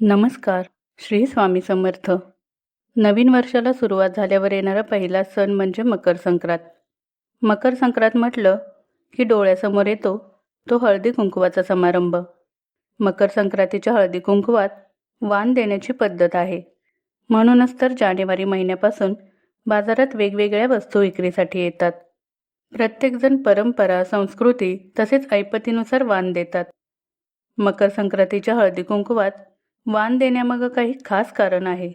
नमस्कार श्री स्वामी समर्थ. नवीन वर्षाला सुरुवात झाल्यावर येणारा पहिला सण म्हणजे मकर संक्रांत. मकर संक्रांत म्हटलं की डोळ्यासमोर येतो तो हळदी कुंकवाचा समारंभ. मकर संक्रांतीच्या हळदी कुंकवात वाण देण्याची पद्धत आहे. म्हणूनच तर जानेवारी महिन्यापासून बाजारात वेगवेगळ्या वस्तू विक्रीसाठी येतात. प्रत्येकजण परंपरा संस्कृती तसेच ऐपतीनुसार वाण देतात. मकर संक्रांतीच्या हळदी कुंकवात वाण देण्यामागं काही खास कारण आहे.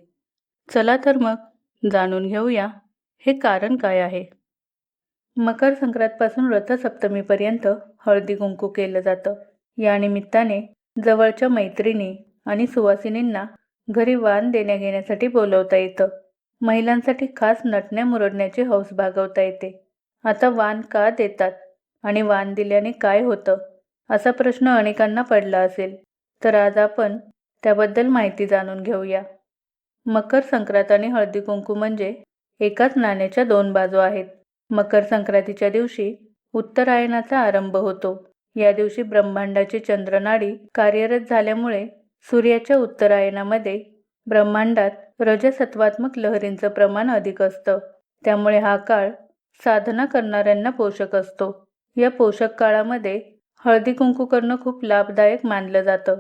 चला तर मग जाणून घेऊया हे कारण काय आहे. मकर संक्रांतपासून रथसप्तमीपर्यंत हळदी कुंकू केलं जातं. या निमित्ताने जवळच्या मैत्रिणी आणि सुवासिनींना घरी वाण देण्या घेण्यासाठी बोलवता येतं. महिलांसाठी खास नटण्या मुरडण्याची हौस भागवता येते. आता वाण का देतात आणि वाण दिल्याने काय होतं? असा प्रश्न अनेकांना पडला असेल. तर आज आपण त्याबद्दल माहिती जाणून घेऊया. मकर संक्रांत आणि हळदी कुंकू म्हणजे एकाच नाण्याच्या दोन बाजू आहेत. मकर संक्रांतीच्या दिवशी उत्तरायणाचा आरंभ होतो. या दिवशी ब्रह्मांडाची चंद्रनाडी कार्यरत झाल्यामुळे सूर्याच्या उत्तरायणामध्ये ब्रह्मांडात रजसत्वात्मक लहरींचं प्रमाण अधिक असतं. त्यामुळे हा काळ साधना करणाऱ्यांना पोषक असतो. या पोषक काळामध्ये हळदी कुंकू करणं खूप लाभदायक मानलं जातं.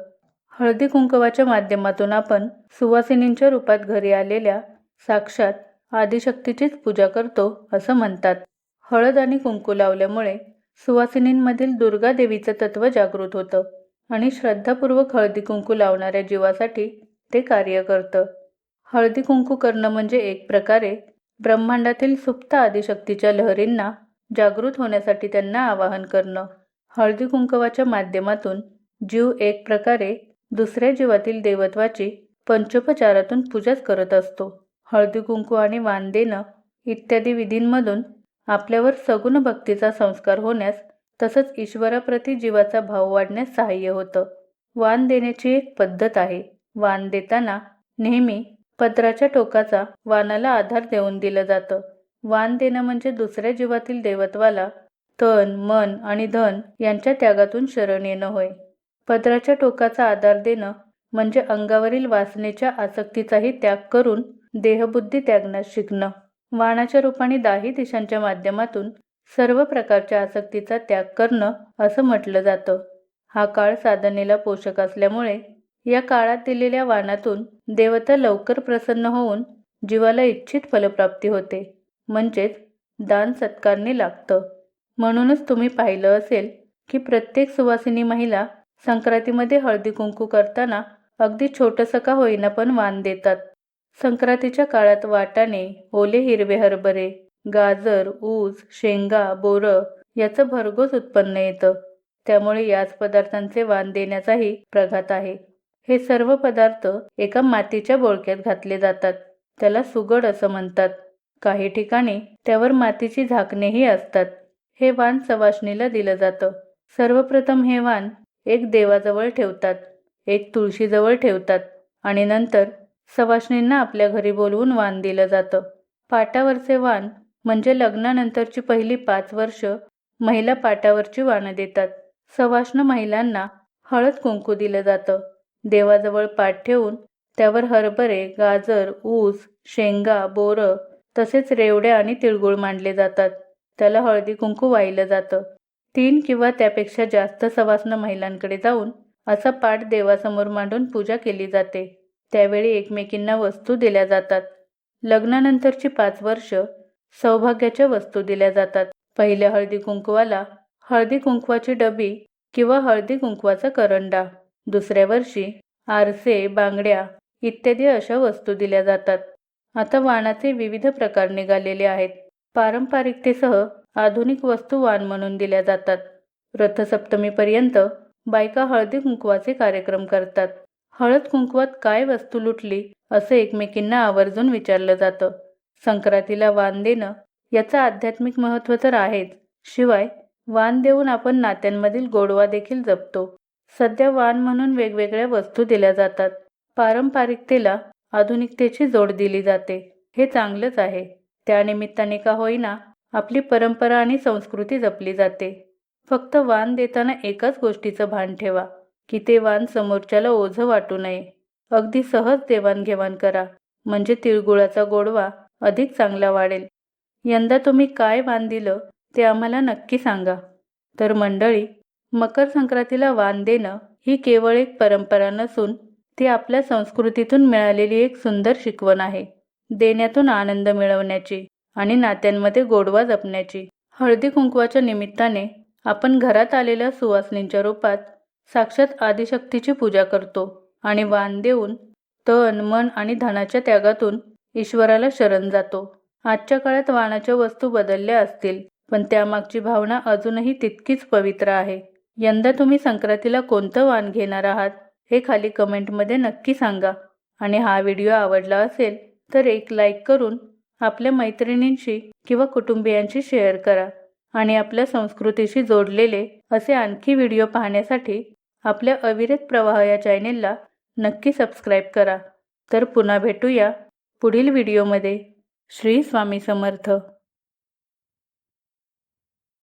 हळदी कुंकवाच्या माध्यमातून आपण सुवासिनींच्या रूपात घरी आलेल्या साक्षात आदिशक्तीचीच पूजा करतो असं म्हणतात. हळद आणि कुंकू लावल्यामुळे सुवासिनींमधील दुर्गा देवीचं तत्व जागृत होतं आणि श्रद्धापूर्वक हळदी कुंकू लावणाऱ्या जीवासाठी ते कार्य करतं. हळदी कुंकू करणं म्हणजे एक प्रकारे ब्रह्मांडातील सुप्त आदिशक्तीच्या लहरींना जागृत होण्यासाठी त्यांना आवाहन करणं. हळदी कुंकवाच्या माध्यमातून जीव एक प्रकारे दुसऱ्या जीवातील देवत्वाची पंचोपचारातून पूजाच करत असतो. हळदी कुंकू आणि वाण देणं इत्यादी विधींमधून आपल्यावर सगुण भक्तीचा संस्कार होण्यास तसंच ईश्वराप्रती जीवाचा भाव वाढण्यास सहाय्य होतं. वाण देण्याची एक पद्धत आहे. वाण देताना नेहमी पत्राच्या टोकाचा वाणाला आधार देऊन दिलं जातं. वाण देणं म्हणजे दुसऱ्या जीवातील देवत्वाला तन मन आणि धन यांच्या त्यागातून शरण येणं होय. पदराच्या टोकाचा आधार देणं म्हणजे अंगावरील वासनेच्या आसक्तीचाही त्याग करून देहबुद्धी त्यागण्यास शिकणं. वाणाच्या रूपाने दाही दिशांच्या माध्यमातून सर्व प्रकारच्या आसक्तीचा त्याग करणं असं म्हटलं जातं. हा काळ साधनेला पोषक असल्यामुळे या काळात दिलेल्या वाणातून देवता लवकर प्रसन्न होऊन जीवाला इच्छित फलप्राप्ती होते. म्हणजेच दान सत्कारने लागतं. म्हणूनच तुम्ही पाहिलं असेल की प्रत्येक सुवासिनी महिला संक्रांतीमध्ये हळदी कुंकू करताना अगदी छोटंसं का होईना पण वाण देतात. संक्रांतीच्या काळात वाटाणे ओले हिरवे हरभरे गाजर ऊस शेंगा बोरं याचं भरघोस उत्पन्न येतं. त्यामुळे याच पदार्थांचे वाण देण्याचाही प्रघात आहे. हे सर्व पदार्थ एका मातीच्या बोळक्यात घातले जातात. त्याला सुगड असं म्हणतात. काही ठिकाणी त्यावर मातीची झाकणेही असतात. हे वाण सवाशणीला दिलं जातं. सर्वप्रथम हे वाण एक देवाजवळ ठेवतात एक तुळशीजवळ ठेवतात आणि नंतर सवाशणींना आपल्या घरी बोलवून वाण दिलं जातं. पाटावरचे वाण म्हणजे लग्नानंतरची पहिली पाच वर्ष महिला पाटावरची वाणं देतात. सवाष्ण महिलांना हळद कुंकू दिलं जातं. देवाजवळ पाठ ठेवून त्यावर हरभरे गाजर ऊस शेंगा बोरं तसेच रेवड्या आणि तिळगुळ मांडले जातात. त्याला हळदी कुंकू वाहिलं जातं. तीन किंवा त्यापेक्षा जास्त सवासनं महिलांकडे जाऊन असा पाठ देवासमोर मांडून पूजा केली जाते. त्यावेळी एकमेकींना वस्तू दिल्या जातात. लग्नानंतरची पाच वर्ष सौभाग्याच्या वस्तू दिल्या जातात. पहिल्या हळदी कुंकवाला हळदी कुंकवाची डबी किंवा हळदी कुंकवाचा करंडा. दुसऱ्या वर्षी आरसे बांगड्या इत्यादी अशा वस्तू दिल्या जातात. आता वाणाचे विविध प्रकार निघालेले आहेत. पारंपरिकतेसह आधुनिक वस्तू वाण म्हणून दिल्या जातात. रथसप्तमीपर्यंत बायका हळदी कुंकवाचे कार्यक्रम करतात. हळद कुंकवात काय वस्तू लुटली असं एकमेकींना आवर्जून विचारलं जातं. संक्रांतीला वाण देणं याचं आध्यात्मिक महत्त्व तर आहेच. शिवाय वाण देऊन आपण नात्यांमधील गोडवा देखील जपतो. सध्या वाण म्हणून वेगवेगळ्या वस्तू दिल्या जातात. पारंपरिकतेला आधुनिकतेची जोड दिली जाते. हे चांगलंच आहे. त्यानिमित्ताने का होईना आपली परंपरा आणि संस्कृती जपली जाते. फक्त वाण देताना एकाच गोष्टीचं भान ठेवा की ते वाण समोरच्याला ओझं वाटू नये. अगदी सहज देवाणघेवाण करा म्हणजे तिळगुळाचा गोडवा अधिक चांगला वाढेल. यंदा तुम्ही काय वाण दिलं ते आम्हाला नक्की सांगा. तर मंडळी मकर संक्रांतीला वाण देणं ही केवळ एक परंपरा नसून ती आपल्या संस्कृतीतून मिळालेली एक सुंदर शिकवण आहे. देण्यातून आनंद मिळवण्याची. आणि नात्यांमध्ये गोडवा जपण्याची. हळदी कुंकवाच्या निमित्ताने आपण घरात आलेल्या सुवासनींच्या रूपात साक्षात आदिशक्तीची पूजा करतो आणि वाण देऊन तन मन आणि धनाच्या त्यागातून ईश्वराला शरण जातो. आजच्या काळात वाणाच्या वस्तू बदलल्या असतील पण त्यामागची भावना अजूनही तितकीच पवित्र आहे. यंदा तुम्ही संक्रांतीला कोणतं वाण घेणार आहात हे खाली कमेंटमध्ये नक्की सांगा. आणि हा व्हिडिओ आवडला असेल तर एक लाईक करून आपल्या मैत्रिणींशी किंवा कुटुंबियांशी शेअर करा आणि आपल्या संस्कृतीशी जोडलेले असे आणखी व्हिडिओ पाहण्यासाठी आपल्या अविरत प्रवाह या चॅनेलला नक्की सबस्क्राईब करा. तर पुन्हा भेटूया पुढील व्हिडिओमध्ये. श्री स्वामी समर्थ.